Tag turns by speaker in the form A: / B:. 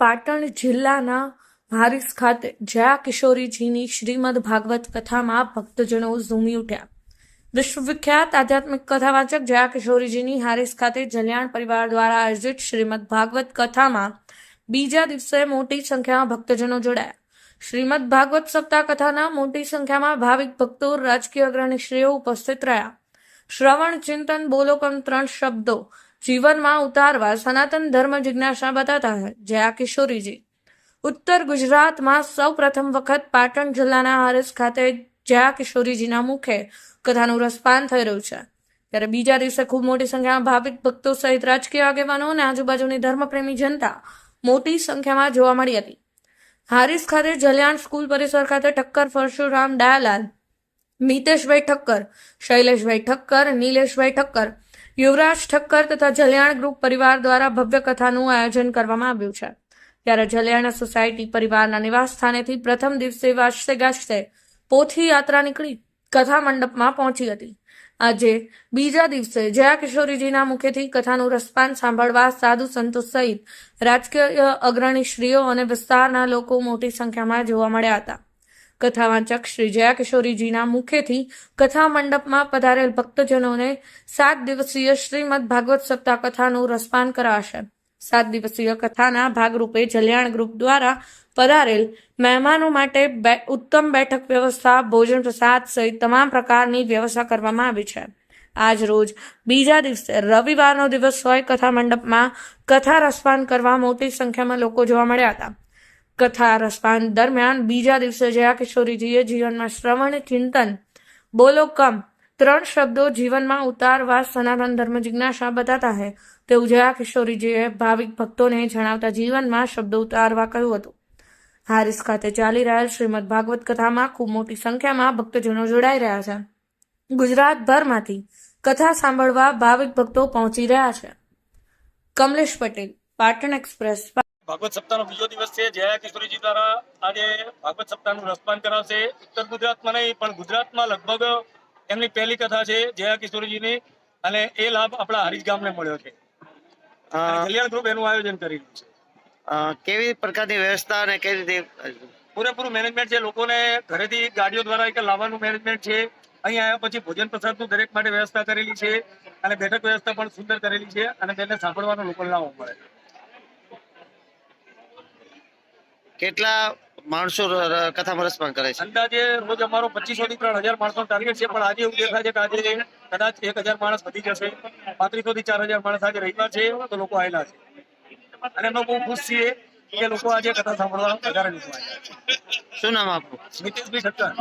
A: પાટણ જિલ્લાના હારીસ ખાતે જયા કિશોરીજીની શ્રીમદ ભાગવત કથામાં ભક્તજનો ઝૂમી ઉઠ્યા. વિશ્વવિખ્યાત આધ્યાત્મિક કથાવાચક જયા કિશોરીજીની હારીસ ખાતે જલ્યાણ પરિવાર દ્વારા આયોજિત શ્રીમદ ભાગવત કથામાં બીજા દિવસે મોટી સંખ્યામાં ભક્તજનો જોડાયા. શ્રીમદ ભાગવત સપ્તાહ કથાના મોટી સંખ્યામાં ભાવિક ભક્તો, રાજકીય અગ્રણીશ્રીઓ ઉપસ્થિત રહ્યા. શ્રવણ, ચિંતન બોલો પણ ત્રણ શબ્દો જીવનમાં ઉતારવા સનાતન ધર્મ જિજ્ઞાસા બતાતા જયા કિશોરીજી. ઉત્તર ગુજરાતમાં સૌ પ્રથમ વખત પાટણ જિલ્લાના હારસ ખાતે જયા કિશોરીજીના મુખે કથાનું રસપાન થઈ રહ્યું છે. ત્યારે બીજા દિવસે ખૂબ મોટી સંખ્યામાં ભાવિક ભક્તો સહિત રાજકીય આગેવાનો અને આજુબાજુની ધર્મપ્રેમી જનતા મોટી સંખ્યામાં જોવા મળી હતી. હારીસ ખાતે જલ્યાણ સ્કૂલ પરિસર ખાતે ઠક્કર પરશુરામ દયાલાલ મિતેશભાઈ ઠક્કર, શૈલેષભાઈ ઠક્કર, નીલેશભાઈ ઠક્કર યુવરાજ ઠક્કર તથા જલિયાણ ગ્રુપ પરિવાર દ્વારા ભવ્ય કથાનું આયોજન કરવામાં આવ્યું છે. ત્યારે જલિયાણા સોસાયટી પરિવારના નિવાસ સ્થાનેથી પ્રથમ દિવસે વાજતે ગાજતે પોથી યાત્રા નીકળી કથા મંડપમાં પહોંચી હતી. આજે બીજા દિવસે જયા કિશોરીજીના મુખેથી કથાનું રસપાન સાંભળવા સાધુ સંતો સહિત રાજકીય અગ્રણી શ્રીઓ અને વિસ્તારના લોકો મોટી સંખ્યામાં જોવા મળ્યા હતા. કથાવાચક શ્રી જયા કિશોરીજીના મુખેથી કથા મંડપમાં પધારેલ ભક્તજનોને સાત દિવસીય શ્રીમદ ભાગવત સપ્તાહ કથાનું રસપાન કરાશે. સાત દિવસીય કથાના ભાગરૂપે જલ્યાણ ગ્રુપ દ્વારા પધારેલ મહેમાનો માટે બે- ઉત્તમ બેઠક વ્યવસ્થા, ભોજન પ્રસાદ સહિત તમામ પ્રકારની વ્યવસ્થા કરવામાં આવી છે. આજ રોજ બીજા દિવસે રવિવારનો દિવસ હોય કથા મંડપમાં કથા રસપાન કરવા મોટી સંખ્યામાં લોકો જોવા મળ્યા હતા. કથા રસપાન દરમિયાન બીજા દિવસે જયા કિશોરીજીએ જીવનમાં શ્રવણ, ચિંતન બોલો કમ ત્રણ શબ્દો જીવનમાં ઉતારવા સનાતન ધર્મ, જિજ્ઞાસા બતાતા હૈ. તેવું જયા કિશોરીજીએ ભાવિક ભક્તોને જણાવતા જીવનમાં શબ્દો ઉતારવા કહ્યું હતું. હારીસ ખાતે ચાલી રહેલ શ્રીમદ ભાગવત કથામાં ખૂબ મોટી સંખ્યામાં ભક્તજનો જોડાઈ રહ્યા છે. ગુજરાતભરમાંથી કથા સાંભળવા ભાવિક ભક્તો પહોંચી રહ્યા છે. કમલેશ પટેલ, પાટણ એક્સપ્રેસ
B: ભાગવત સપ્તાહનો બીજો દિવસ છે. જયા કિશોરીજી દ્વારા આજે ભાગવત સપ્તાહનું રસપાન કરાવશે. ઉત્તર ગુજરાતમાં નહીં પણ ગુજરાતમાં લગભગ એમની પહેલી કથા છે જયા કિશોરીજીની. અને એ લાભ આપણા હરીજ ગામને મળ્યો છે. કલ્યાણ ગ્રુપ એનું આયોજન કરી રહ્યું છે.
C: કેવી પ્રકારની વ્યવસ્થા અને કેવી રીતે
B: પૂરેપૂરું મેનેજમેન્ટ છે. લોકોને ઘરેથી ગાડીઓ દ્વારા એક લાવવાનું મેનેજમેન્ટ છે. અહીં આવ્યા પછી ભોજન પ્રસાદનું દરેક માટે વ્યવસ્થા કરેલી છે. અને બેઠક વ્યવસ્થા પણ સુંદર કરેલી છે. અને તેને સાંભળવાનો લોકો લાવો મળે
C: કેટલા માણસો કથામાં રસપાન કરે છે?
B: અંદાજે રોજ અમારો પચીસો થી ત્રણ હજાર માણસો ટાર્ગેટ છે પણ આજે એવું દેખાય છે કે આજે કદાચ એક હજાર માણસ વધી જશે પાંત્રીસો થી ચાર હજાર માણસ આજે રવિવાર છે તો લોકો આવેલા છે. અને અમે બહુ ખુશ છીએ કે લોકો આજે કથા સાંભળવા વધારે લોકો આવ્યા
C: શું નામ આપનું?
B: મિતેશભાઈ ઠક્કર.